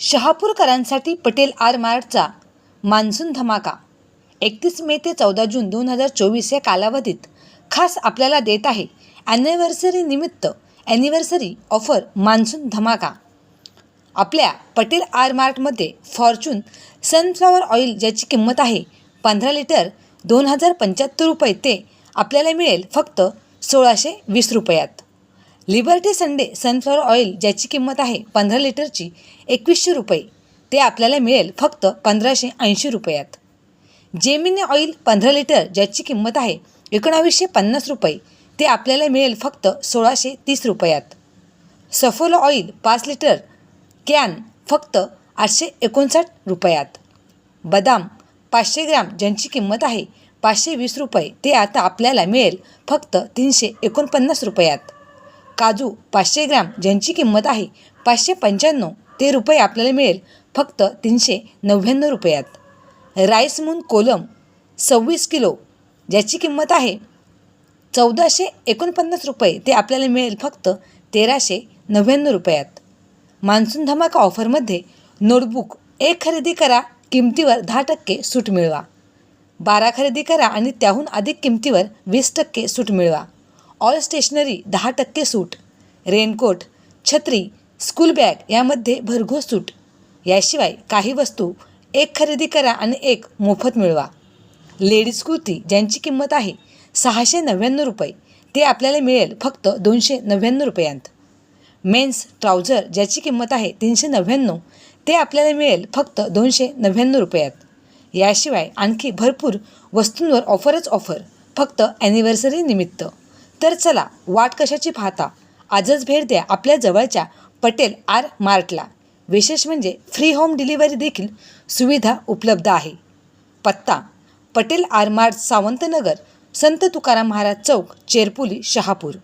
शहापूरकरांसाठी Patel R मार्टचा monsoon धमाका. एकतीस मे ते चौदा जून दोन हजार चोवीस या कालावधीत खास आपल्याला देत आहे ॲनिव्हर्सरी निमित्त ॲनिव्हर्सरी ऑफर मान्सून धमाका. आपल्या पटेल आर मार्टमध्ये फॉर्च्यून सनफ्लॉवर ऑइल ज्याची किंमत आहे पंधरा लिटर दोन हजार पंच्याहत्तर रुपये ते आपल्याला मिळेल फक्त सोळाशे वीस रुपयात. लिबर्टी संडे सनफ्लॉवर ऑइल ज्याची किंमत आहे पंधरा लिटरची एकवीसशे रुपये. ते आपल्याला मिळेल फक्त पंधराशे ऐंशी रुपयात. जेमिनी ऑइल पंधरा लिटर ज्याची किंमत आहे एकोणावीसशे पन्नास रुपये. ते आपल्याला मिळेल फक्त सोळाशे तीस रुपयात. सफोलो ऑइल पाच लिटर कॅन फक्त आठशे एकोणसाठ रुपयात. बदाम पाचशे ग्रॅम ज्यांची किंमत आहे पाचशे वीस रुपये. ते आता आपल्याला मिळेल फक्त तीनशे एकोणपन्नास रुपयात. काजू पाचशे ग्रॅम ज्यांची किंमत आहे पाचशे पंच्याण्णव ते रुपये आपल्याला मिळेल. फक्त तीनशे नव्याण्णव रुपयात. राईस मून कोलम सव्वीस किलो ज्याची किंमत आहे चौदाशे एकोणपन्नास रुपये ते आपल्याला मिळेल फक्त तेराशे नव्याण्णव रुपयात. मान्सून धमाका ऑफरमध्ये नोटबुक एक खरेदी करा किमतीवर दहा टक्के सूट मिळवा. बारा खरेदी करा आणि त्याहून अधिक किमतीवर वीस टक्के सूट मिळवा. ऑल स्टेशनरी दहा टक्के सूट. रेनकोट छत्री स्कूल बॅग यामध्ये भरघोस सूट. याशिवाय काही वस्तू एक खरेदी करा आणि एक मोफत मिळवा. लेडीज कुर्ती ज्यांची किंमत आहे सहाशे नव्याण्णव रुपये ते आपल्याला मिळेल फक्त दोनशे नव्याण्णव रुपयांत. मेन्स ट्राउझर ज्याची किंमत आहे तीनशे नव्याण्णव ते आपल्याला मिळेल फक्त दोनशे नव्याण्णव रुपयात. याशिवाय आणखी भरपूर वस्तूंवर ऑफरच ऑफर फक्त ॲनिव्हर्सरी निमित्त. तर चला वाट कशाची पाहता? आजच भेट द्या आपल्या जवळच्या पटेल आर मार्टला. विशेष म्हणजे फ्री होम डिलिव्हरी देखील सुविधा उपलब्ध आहे. पत्ता पटेल आर मार्ट सावंतनगर संत तुकाराम महाराज चौक चेरपुली शहापूर.